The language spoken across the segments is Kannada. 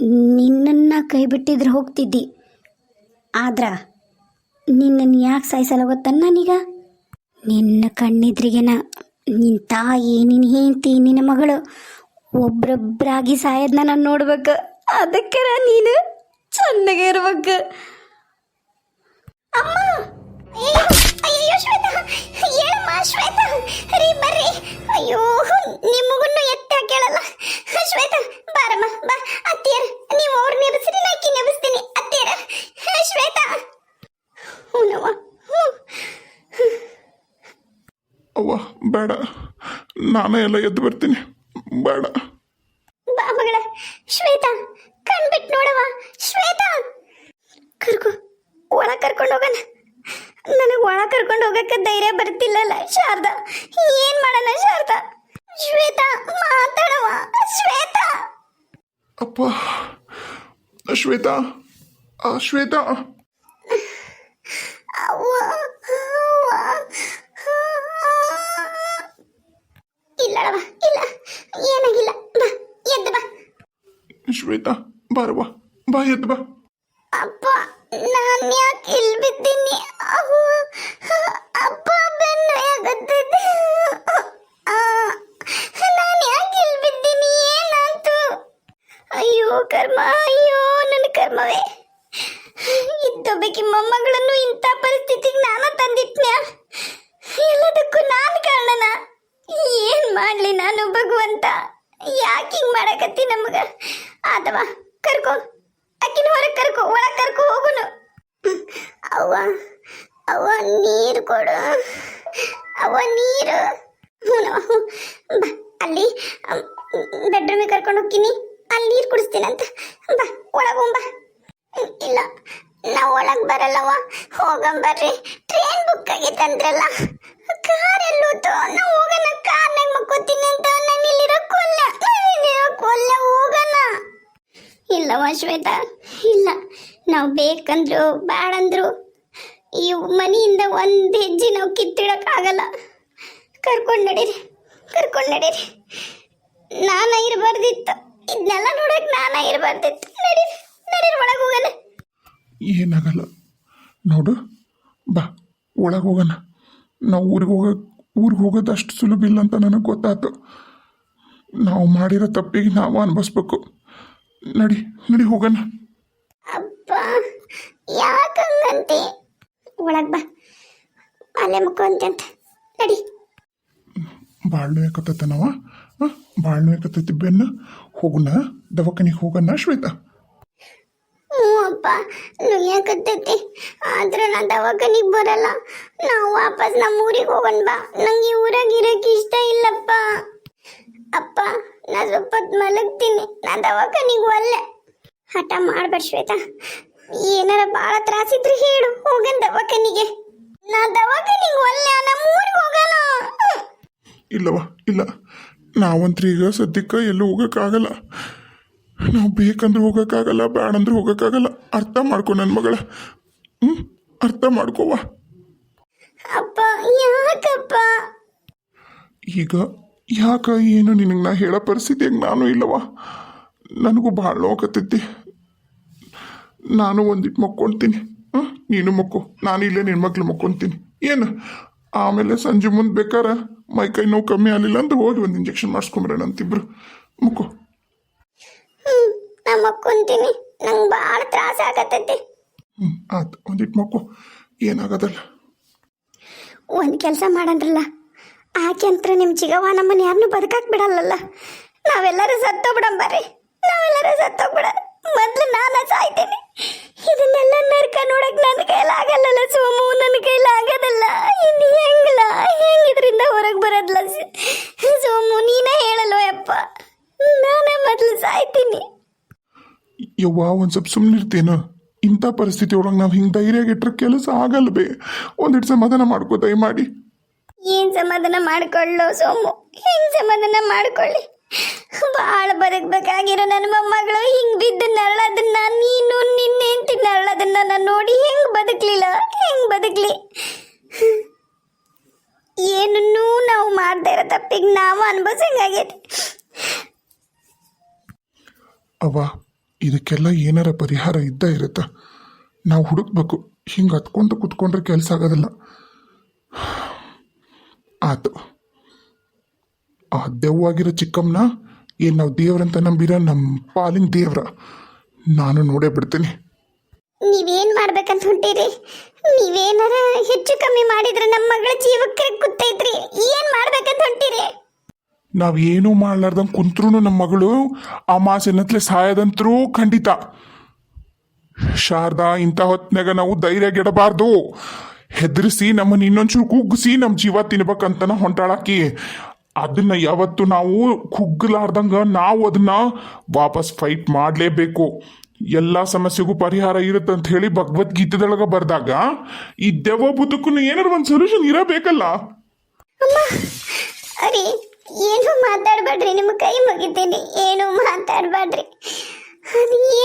ನಿನ್ನನ್ನು ಕೈ ಬಿಟ್ಟಿದ್ರೆ ಹೋಗ್ತಿದ್ದಿ. ಆದ್ರ ನಿನ್ನನ್ನು ಯಾಕೆ ಸಾಯಿಸಲ್ಲ ಗೊತ್ತ ನಾನೀಗ ನಿನ್ನ ಕಣ್ಣಿದ್ರಿಗೆನ ನಿನ್ನ ತಾಯಿ ನಿನ್ನ ಹೆಂಡತಿ, ನಿನ್ನ ಮಗಳು ಒಬ್ರೊಬ್ಬರಾಗಿ ಸಾಯೋದನ್ನ ನಾನು ನೋಡ್ಬೇಕು. ಅದಕ್ಕೆ ನೀನು ಚೆನ್ನಾಗೇ ಇರ್ಬೇಕು. ಅಮ್ಮ ಅಯ್ಯೋ ಶ್ವೇತಾ ಹೇಳಮ್ಮ ಶ್ವೇತಾ ರೀ ಬರ್ರಿ. ಅಯ್ಯೋ ನಿಮಗನ್ನು ಎತ್ತ ಕೇಳಲ್ಲ. ಶ್ವೇತಾ ಬಾರಮ್ಮ ಬಾ. ಅತ್ತಿಯರ ನೀವು ಅವ್ರ ನೆಬಸ್ರಿ ನಾಕಿ ನೆಬಸ್ತೀನಿ. ಅತ್ತಿಯರ ಶ್ವೇತಾ ಹ್ಞೂನವ್ವ ಹ್ಞೂ. ಅವ್ವ ಬೇಡ. ನಾನೇ ಎಲ್ಲ ಎದ್ದು ಬರ್ತೀನಿ. ಬೇಡ. ಬಾ ಮಗಳ. ಶ್ವೇತಾ ಕಣ್ಬಿಟ್ಟು ನೋಡವ ಶ್ವೇತಾ. ಕರ್ಕೊ ಒಳ ಕರ್ಕೊಂಡು ಹೋಗೋಣ. ನನಗೆ ಒಳ ಕರ್ಕೊಂಡು ಹೋಗಕ್ಕೆ ಧೈರ್ಯ ಬರ್ತಿಲ್ಲಲ್ಲ ಶಾರದಾ. ಏನು ಮಾಡೋಣ ಶಾರದಾ? ಶ್ವೇತಾ ಮಾತಾಡವ ಶ್ವೇತಾ. ಅಪ್ಪ ಶ್ವೇತಾ ಆ, ಶ್ವೇತಾ. ಅವ್ವ, ಅವ್ವ. ಇಲ್ಲಳವ ಇಲ್ಲ ಏನಾಗಿಲ್ಲ. ಬಾ ಎದ್ದು ಬಾ. ಶ್ವೇತಾ ಬಾರವ್ವ ಬಾ ಎದ್ದು ಬಾ. ಅಪ್ಪ ನಾನು ಯಾಕೆ ಇಲ್ಲಿ ಬಿದ್ದೀನಿ ಅವ್ವ, ಅಪ್ಪ ಬೆನ್ನು ಯಾಕತ್ತಿದೆ ನಾನು ಯಾಕೆ ಇಲ್ಲಿ ಬಿದ್ದೀನಿ ಏನಾಯ್ತು ಅಯ್ಯೋ ಕರ್ಮ ಅಯ್ಯೋ ನನ್ನ ಕರ್ಮವೇ ಇದ್ದೊಬ್ಬಕಿ ಮೊಮ್ಮಗಳನ್ನು ಇಂಥ ಪರಿಸ್ಥಿತಿಗೆ ನಾನು ತಂದಿಟ್ನ್ಯಾ ಎಲ್ಲದಕ್ಕೂ ನಾನು ಕಾರಣನ ಏನ್ ಮಾಡ್ಲಿ ನಾನು ಭಗವಂತ. ಯಾಕೆ ಹಿಂಗ್ ಮಾಡಕತ್ತಿ ನಮಗ? ಅದವಾ ಕರ್ಕೋ. ಅಕ್ಕಿನ ಹೊರಗೆ ಕರ್ಕೋ, ಒಳಗೆ ಕರ್ಕೋ ಹೋಗುನು. ಅವ್ವ ಅವ್ವ ನೀರು ಕೊಡು. ಅವ್ವ ನೀರು. ಅಲ್ಲಿ ಬೆಡ್ರೂಮಿಗೆ ಕರ್ಕೊಂಡು ಹೋಗ್ತೀನಿ. ಅಲ್ಲಿ ನೀರು ಕುಡಿಸ್ತೀನಂತ ಬಾ ಒಳಗೊಂಬ ಇಲ್ಲ, ನಾವು ಒಳಗೆ ಬರಲ್ಲವ ಹೋಗಂಬರ್ರಿ ಟ್ರೈನ್ ಬುಕ್ ಆಗಿತ್ತಂದ್ರಲ್ಲ ಕಾರ್ ಇಲ್ಲವ ಶ್ವೇತಾ ಇಲ್ಲ, ನಾವು ಬೇಕಂದ್ರು, ಬ್ಯಾಡಂದ್ರು, ಈ ಮನೆಯಿಂದ ಒಂದು ಹೆಜ್ಜೆ ನಾವು ಕಿತ್ತಿಡೋಕ್ಕಾಗಲ್ಲ. ಕರ್ಕೊಂಡು ನಡೀರಿ ಕರ್ಕೊಂಡು ನಡೀರಿ. ನಾನ ಇರಬಾರ್ದಿತ್ತು. ಇದನ್ನೆಲ್ಲ ನೋಡಕ್ ನಾನ ಇರಬಾರ್ದಿತ್ತು. ನಡೀರಿ ನಡೀರಿ, ಒಳಗೆ ಹೋಗಲ್ಲ ಏನಾಗಲ್ಲ. ನೋಡು, ಬಾ, ಒಳಗೆ ಹೋಗೋಣ. ನಾವು ಊರಿಗೆ ಹೋಗ, ಊರಿಗೆ ಹೋಗೋದು ಅಷ್ಟು ಸುಲಭ ಇಲ್ಲ ಅಂತ ನನಗೆ ಗೊತ್ತಾಯ್ತು ನಾವು ಮಾಡಿರೋ ತಪ್ಪಿಗೆ ನಾವು ಅನ್ಭವಿಸ್ಬೇಕು. ನಡಿ ನಡಿ ಹೋಗೋಣ. ಅಪ್ಪ ಯಾಕಂಗಂತೆ ಒಳಗೆ ಬಾ. ಅಲ್ಲೇ ಅಂತ. ನಡಿ. ಭಾಳ ನೋಯಕತ್ತೈತೆ ನಾವ? ಭಾಳ ನೋಯಕತ್ತೈತಿ ಬೆನ್ನ? ಹೋಗೋಣ. ದವಾಖಾನಿಗೆ ಹೋಗೋಣ ಶ್ವೇತಾ. ಹ್ಞೂ ಅಪ್ಪ ನುಯ್ಯಾಕತ್ತೈತಿ ಆದ್ರೆ ನಾ ದವಾಖಾನಿಗೆ ಬರಲ್ಲ. ನಾವು ವಾಪಸ್ ನಮ್ಮ ಊರಿಗೆ ಹೋಗೋಣ ಬಾ. ನಂಗೆ ಈ ಊರಾಗ ಇರಕ್ಕೆ ಇಷ್ಟ ಇಲ್ಲಪ್ಪ. ಅಪ್ಪ ನಾ ಸ್ವಲ್ಪ ಮಲಗ್ತೀನಿ. ನಾ ದವಾಖಾನಿಗೆ ಒಲ್ಲೆ ಹಠ ಮಾಡ್ಬೇಡ ಶ್ವೇತಾ. ಏನಾರ ಭಾಳ ತ್ರಾಸಿದ್ರೆ ಹೇಳು. ಹೋಗನ್ ದವಾಖಾನಿಗೆ. ನಾ ದವಾಖಾನಿಗೆ ಒಲ್ಲೆ ನಮ್ಮ ಊರಿಗೆ ಹೋಗಲ್ಲ ಇಲ್ಲವ ಇಲ್ಲ. ನಾವಂತ್ರಿ ಈಗ ಸದ್ಯಕ್ಕೆ ಎಲ್ಲೂ ಹೋಗೋಕ್ಕಾಗಲ್ಲ. ನಾವು ಬೇಕಂದ್ರೆ ಹೋಗೋಕ್ಕಾಗಲ್ಲ ಬೇಡಂದ್ರೆ ಹೋಗೋಕ್ಕಾಗಲ್ಲ. ಅರ್ಥ ಮಾಡ್ಕೊ ನನ್ನ ಮಗಳ. ಹ್ಞೂ ಅರ್ಥ ಮಾಡ್ಕೋವಾ. ಅಪ್ಪ ಯಾಕಪ್ಪ? ಈಗ ಯಾಕ ಏನು ನಿನಗೆ ನಾ ಹೇಳೋ ಪರಿಸ್ಥಿತಿಯಾಗ ನಾನು ಇಲ್ಲವ ನನಗೂ ಭಾಳ ನೋಕತ್ತೈತಿ ನಾನು ಒಂದಿಟ್ಟು ಮಕ್ಕೊಳ್ತೀನಿ ಹಾಂ ನೀನು ಮಕ್ಕು. ನಾನು ಇಲ್ಲೇ ನಿನ್ನ ಮಕ್ಳು ಮಕ್ಕೊತೀನಿ. ಏನು? ಆಮೇಲೆ ಸಂಜೆ ಮುಂದೆ ಬೇಕಾರ? ಮೈ ಕೈ ನೋವು ಕಮ್ಮಿ ಆಗಲಿಲ್ಲ ಅಂತ ಹೋಗಿ ಒಂದು ಇಂಜೆಕ್ಷನ್ ಮಾಡಿಸ್ಕೊಂಬರೋಣ ಅಂತಿಬ್ರು. ಮುಕ್ಕೋ. ನಾ ಮಕ್ಕೊಂತೀನಿ. ನಂಗೆ ಭಾಳ ತ್ರಾಸ ಆಗತ್ತೈತಿ ಹ್ಞೂ ಆಯ್ತು ಒಂದಿಟ್ಟು ಮಕ್ಕು. ಏನಾಗದಲ್ಲ? ಒಂದು ಕೆಲಸ ಮಾಡಂದ್ರಲ್ಲ. ಆಕೆ ಅಂತ ನಿಮ್ಮ ಚಿಗವ್ವ ನಮ್ಮನ್ನ ಯಾರನ್ನೂ ಬದುಕಕ್ಕೆ ಬಿಡಲ್ಲಲ್ಲ ನಾವೆಲ್ಲರೂ ಸತ್ತೋಗ್ಬಿಡಂಬರ್ರಿ ನಾವೆಲ್ಲರೂ ಸತ್ತೋಗ್ಬಿಡ. ಮೊದಲು ನಾನು ಸಾಯ್ತೇನೆ. ಇದನ್ನೆಲ್ಲ ನರ್ಕ ನೋಡಕ್ ನನ್ನ ಕೈಲಿ ಆಗಲ್ಲಲ್ಲ ಸೋಮು ನನ್ನ ಕೈಲಿ ಆಗೋದಲ್ಲ. ಇನ್ನು ಹೆಂಗಲ್ಲ ಹೆಂಗೆ ಇದರಿಂದ ಹೊರಗೆ ಬರೋದಲ್ಲ ಸೋಮು, ನೀನೇ ಹೇಳಲ್ವ ಯಪ್ಪ? ನಾನೇ ಮೊದಲು ಸಾಯ್ತೀನಿ. ಯವ್ವ, ಒಂದು ಸ್ವಲ್ಪ ಸುಮ್ಮನಿರ್ತೇನು ಇಂಥ ಪರಿಸ್ಥಿತಿ ಒಳಗೆ ನಾವು ಹಿಂಗೆ ಧೈರ್ಯ ಕೆಲಸ ಆಗಲ್ಲ ಬೇ ಒಂದಿಟ್ಟು ಸಮಾಧಾನ ಮಾಡ್ಕೋ, ದಯಮಾಡಿ. ಏನ್ ಸಮಾಧಾನ ಮಾಡ್ಕೊಳ್ಳೋ ಸೋಮು? ಹೆಂಗ್ ಸಮಾಧಾನ ಮಾಡ್ಕೊಳ್ಳಿ? ಬಾಳ ಬದುಕ್ಬೇಕಾಗಿರೋ ನನ್ನ ಮೊಮ್ಮಗಳು ಹಿಂಗ್ ಬಿದ್ದು ನರಳದನ್ನ ನೀನು, ನಿನ್ನೆ ಹೆಂಡ್ತಿ ನರಳದನ್ನ ನಾನು ನೋಡಿ ಹೆಂಗ್ ಬದುಕ್ಲಿಲ್ಲ? ಹೆಂಗ್ ಬದುಕ್ಲಿ? ಏನನ್ನೂ ನಾವು ಮಾಡ್ತಾ ಇರೋ ತಪ್ಪಿಗೆ ನಾವು ಅನ್ಭವಿಸಂಗಾಗೈತಿ. ಅವ್ವ, ಇದಕ್ಕೆಲ್ಲ ಏನಾರ ಪರಿಹಾರ ಇದ್ದ ಇರುತ್ತಾ? ನಾವು ಹುಡುಕ್ಬೇಕು. ಹಿಂಗೆ ಹತ್ಕೊಂಡು ಕುತ್ಕೊಂಡ್ರೆ ಕೆಲಸ ಆಗೋದಿಲ್ಲ. ಆತು. ಆ ದೆವ್ವಾಗಿರೋ ಚಿಕ್ಕಮ್ಮನ ಏನು ನಾವು ದೇವ್ರಂತ ನಂಬಿರೋ ನಮ್ಮ ಪಾಲಿನ ದೇವ್ರ ನಾನು ನೋಡೇ ಬಿಡ್ತೀನಿ. ನೀವೇನ್ ಮಾಡ್ಬೇಕಂತ ಹೊಂಟೀರಿ? ನೀವೇನಾರ ಹೆಚ್ಚು ಕಮ್ಮಿ ಮಾಡಿದ್ರೆ ನಮ್ಮ ಮಗಳ ಜೀವಕ್ಕೆ ಕುತ್ತೈತ್ರಿ ಏನ್ ಮಾಡ್ಬೇಕಂತ ಹೊಂಟೀರಿ? ನಾವು ಏನು ಮಾಡ್ಲಾರ್ದಂಗೆ ಕುಂತ್ರೂ ನಮ್ಮ ಮಗಳು ಆ ಮಾಸಿನತ್ಲೆ ಸಾಯದಂತರೂ ಖಂಡಿತ. ಶಾರದಾ ಇಂಥ ಹೊತ್ತಿನಾಗ ನಾವು ಧೈರ್ಯ ಗೆಡಬಾರ್ದು ಹೆದರಿಸಿ ನಮ್ಮನ್ನು ಇನ್ನೊಂಚೂರು ಕುಗ್ಗಿಸಿ ನಮ್ಮ ಜೀವ ತಿನ್ಬೇಕಂತನ ಹೊಂಟಾಳಾಕಿ. ಅದನ್ನ ಯಾವತ್ತು ನಾವು ಕುಗ್ಗಲಾರ್ದಂಗ ನಾವು ಅದನ್ನ ವಾಪಸ್ ಫೈಟ್ ಮಾಡಲೇಬೇಕು. ಎಲ್ಲ ಸಮಸ್ಯೆಗೂ ಪರಿಹಾರ ಇರುತ್ತೆ ಅಂತ ಹೇಳಿ ಭಗವದ್ಗೀತೆದೊಳಗ ಬರ್ದಾಗ ಈ ದೆವ್ವ ಬುದ್ಧಕ್ಕೂ ಏನಾರ ಒಂದು ಸೊಲ್ಯೂಷನ್ ಇರಬೇಕಲ್ಲ? ಅರಿ, ಏನು ಮಾತಾಡ್ಬೇಡ್ರಿ, ನಿಮ್ಮ ಕೈ ಮುಗಿತೀನಿ. ಏನು ಮಾತಾಡ್ಬೇಡ್ರಿ.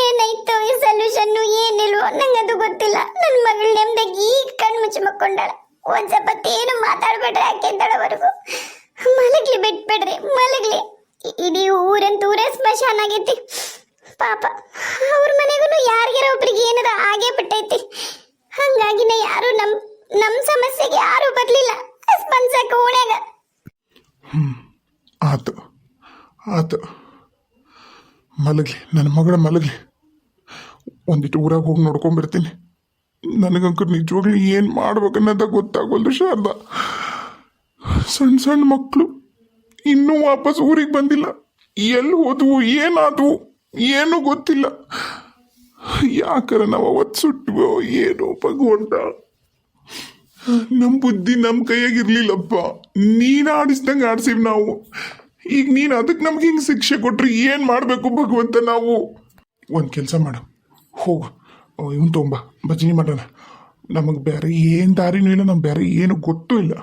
ಏನಾಯ್ತು? ಈ ಸೊಲ್ಯೂಷನ್ನು ಏನಿಲ್ವೋ ನಂಗೆ ಅದು ಗೊತ್ತಿಲ್ಲ. ನನ್ನ ಮಗಳು ಮುಚ್ಚಿ ಒಂದ್ ಏನು ಮಾತಾಡ್ಬೇಡ್ರಿ ಯಾಕೆ ಮಲಗ್ಲಿ ಬಿಟ್ಬೇಡ್ರಿ ಮಲಗ್ಲಿ. ಇಡೀ ಊರಂತ ಊರೇ ಸ್ಮಶಾನ ಆಗೈತಿ. ಪಾಪ, ಅವ್ರ ಮನೆಗೂ ಯಾರಿಗಾರ ಒಬ್ರಿಗೆ ಏನಾರ ಆಗೇ ಬಿಟ್ಟೈತಿ. ಹಂಗಾಗಿನ ಯಾರು ನಮ್ ನಮ್ ಸಮಸ್ಯೆಗೆ ಯಾರು ಬರ್ಲಿಲ್ಲ. ಸ್ಪಂದಸಕ್ಕ ಓಣ್ಯಾಗ ಆತು ಆತು. ಮಲಗ್ಲಿ ನನ್ನ ಮಗಳ ಮಲಗ್ಲಿ. ಒಂದಿಟ್ಟು ಊರಾಗ ಹೋಗಿ ನೋಡ್ಕೊಂಬರ್ತೀನಿ ನನಗಂಕೂ ನಿಜವಾಗ್ಲೂ ಏನು ಮಾಡ್ಬೇಕನ್ನೋದ ಗೊತ್ತಾಗೋಲ್ದು ಶಾರದಾ. ಸಣ್ಣ ಸಣ್ಣ ಮಕ್ಕಳು ಇನ್ನೂ ವಾಪಸ್ ಊರಿಗೆ ಬಂದಿಲ್ಲ. ಎಲ್ಲಿ ಹೋದ್ವು ಏನಾದವು, ಏನೂ ಗೊತ್ತಿಲ್ಲ. ಯಾಕರ ನಾವು ಅವತ್ತು ಸುಟ್ವೋ, ಏನೋ ಭಗವಂತ. ನಮ್ಮ ಬುದ್ಧಿ ನಮ್ಮ ಕೈಯಾಗಿರ್ಲಿಲ್ಲಪ್ಪ. ನೀನು ಆಡಿಸ್ದಂಗೆ ಆಡ್ಸಿವ್ ನಾವು. ಈಗ ನೀನು ಅದಕ್ಕೆ ನಮ್ಗೆ ಹಿಂಗೆ ಶಿಕ್ಷೆ ಕೊಟ್ರಿ ಏನು ಮಾಡಬೇಕು ಭಗವಂತ ನಾವು? ಒಂದು ಕೆಲಸ ಮಾಡು. ಹೋಗು. ಇವನು ತೊಂಬ ಭಜನೆ ಮಾಡೋಣ. ನಮಗೆ ಬೇರೆ ಏನು ದಾರಿನೂ ಇಲ್ಲ ನಮ್ಗೆ ಬೇರೆ ಏನು ಗೊತ್ತು ಇಲ್ಲ.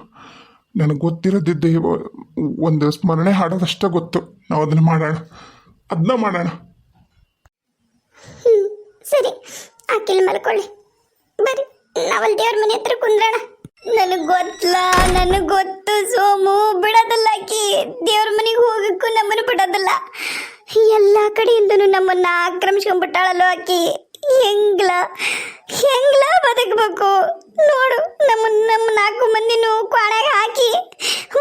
ನನಗೆ ಗೊತ್ತಿರೋದಿದ್ದೆ ಒಂದು ಸ್ಮರಣೆ ಹಾಡೋದಷ್ಟೇ ಗೊತ್ತು. ನಾವು ಅದನ್ನು ಮಾಡೋಣ. ಅದನ್ನ ಮಾಡೋಣ. ಸರಿ. ಅಕ್ಕಿಲ್ ಮಲ್ಕೊಳ್ಳಿ. ಬರ್ರಿ ನಾವಲ್ಲಿ ದೇವ್ರ ಮನೆ ಹತ್ರ ಕುಂದ್ರಣ. ನನಗೆ ಗೊತ್ತಲ್ಲ ನನಗ್ ಗೊತ್ತು ಸೋಮು. ಬಿಡೋದಲ್ಲ ಆಕಿ. ದೇವ್ರ ಮನೆಗೆ ಹೋಗಕ್ಕೂ ನಮ್ಮನ್ನು ಬಿಡೋದಿಲ್ಲ. ಎಲ್ಲ ಕಡೆಯಿಂದನು ನಮ್ಮನ್ನ ಆಕ್ರಮಿಸ್ಕೊಂಡ್ಬಿಟ್ಟಾಳಲ್ಲೋ ಆಕಿ. ಹೆಂಗ್ಲ? ಹೆಂಗ್ಲ ಬದುಕಬೇಕು? ನೋಡು, ನಮ್ಮ ನಮ್ಮ ನಾಲ್ಕು ಮಂದಿನೂ ಕ್ವಾಡಾಗ ಹಾಕಿ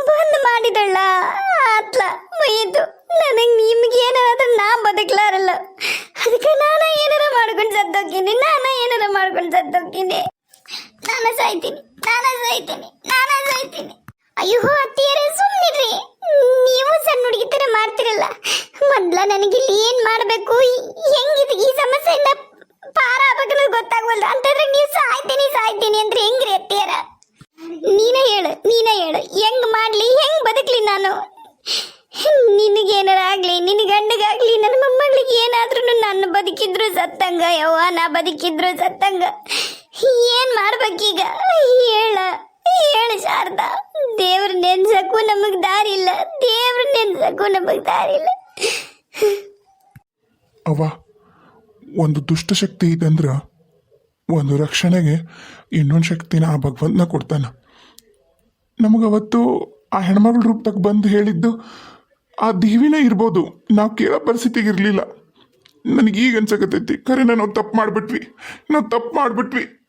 ಬಂದ್ ಮಾಡಿದಳ ಆತ್ಲ ಮೈದು ನನಗೆ ನಿಮ್ಗೇನಾದ್ರೂ ನಾ ಬದುಕ್ಲಾರಲ್ಲ ಅದಕ್ಕೆ ನಾನ ಏನಾರ ಮಾಡ್ಕೊಂಡು ಸತ್ತೋಗ್ತೀನಿ ನಾನ ಏನಾರ ಮಾಡ್ಕೊಂಡು ಸತ್ತೋಗ್ತೀನಿ ನಾನ ಸಾಯ್ತೀನಿ ನಾನ ಸಾಯ್ತೀನಿ ನಾನ ಸಾಯ್ತೀನಿ ಅಯ್ಯೋ ಅತ್ತಿಯರೇ ಸುಮ್ಮನಿರ್ರಿ ನೀವು ಸಣ್ಣ ಹುಡುಗಿ ಥರ ಮಾಡ್ತಿರಲ್ಲ ಮೊದ್ಲ ನನಗೆ ಇಲ್ಲಿ ಏನ್ ಮಾಡ್ಬೇಕು ಹೆಂಗಿದೆ ಈ ಸಮಸ್ಯೆಯಿಂದ ಪಾರ ಆಗ್ಬೇಕನ್ನೋದು ಗೊತ್ತಾಗ್ವಲ್ದು ಅಂತಂದ್ರೆ ನೀವು ಸಾಯ್ತೀನಿ ಸಾಯ್ತೀನಿ ಅಂದ್ರೆ ಹೆಂಗ್ರಿ ಅತ್ತಿಯರ ನೀನ ಹೇಳು ನೀನ ಹೇಳು ಹೆಂಗ್ ಮಾಡ್ಲಿ ಹೆಂಗ್ ಬದುಕ್ಲಿ ನಾನು ನಿನಗೇನಾರ ಆಗ್ಲಿ ನಿನ್ನ ಗಂಡಗಾಗ್ಲಿ ನನ್ನ ಮೊಮ್ಮಗಳಿಗೆ ಏನಾದ್ರೂ ನನ್ನ ಬದುಕಿದ್ರು ಸತ್ತಂಗ ಯವ್ವ ನಾ ಬದುಕಿದ್ರು ಸತ್ತಂಗ. ಏನ್ ಮಾಡ್ಬೇಕೀಗ? ಹೇಳ ಹೇಳ ಶಾರದಾ. ದೇವ್ರ ನೆನ್ಸಕ್ಕೂ ನಮಗ್ ದಾರಿ ಇಲ್ಲ ದೇವ್ರ ನೆನ್ಸಕ್ಕೂ ನಮಗ್ ದಾರಿ ಇಲ್ಲ ಅವ್ವ, ಒಂದು ದುಷ್ಟಶಕ್ತಿ ಇದಂದ್ರೆ ಒಂದು ರಕ್ಷಣೆಗೆ ಇನ್ನೊಂದು ಶಕ್ತಿನ ಆ ಭಗವಂತನ ಕೊಡ್ತಾನೆ. ನಮಗೆ ಅವತ್ತು ಆ ಹೆಣ್ಮಗಳ ರೂಪದಾಗ ಬಂದು ಹೇಳಿದ್ದು ಆ ದೇವಿನೇ ಇರ್ಬೋದು. ನಾವು ಕೇಳೋ ಪರಿಸ್ಥಿತಿಗೆ ಇರಲಿಲ್ಲ. ನನಗೆ ಈಗ ಅನ್ಸಕತ್ತೈತಿ ಖರೆ ನಾವು ತಪ್ಪು ಮಾಡಿಬಿಟ್ವಿ. ನಾವು ತಪ್ಪು ಮಾಡಿಬಿಟ್ವಿ.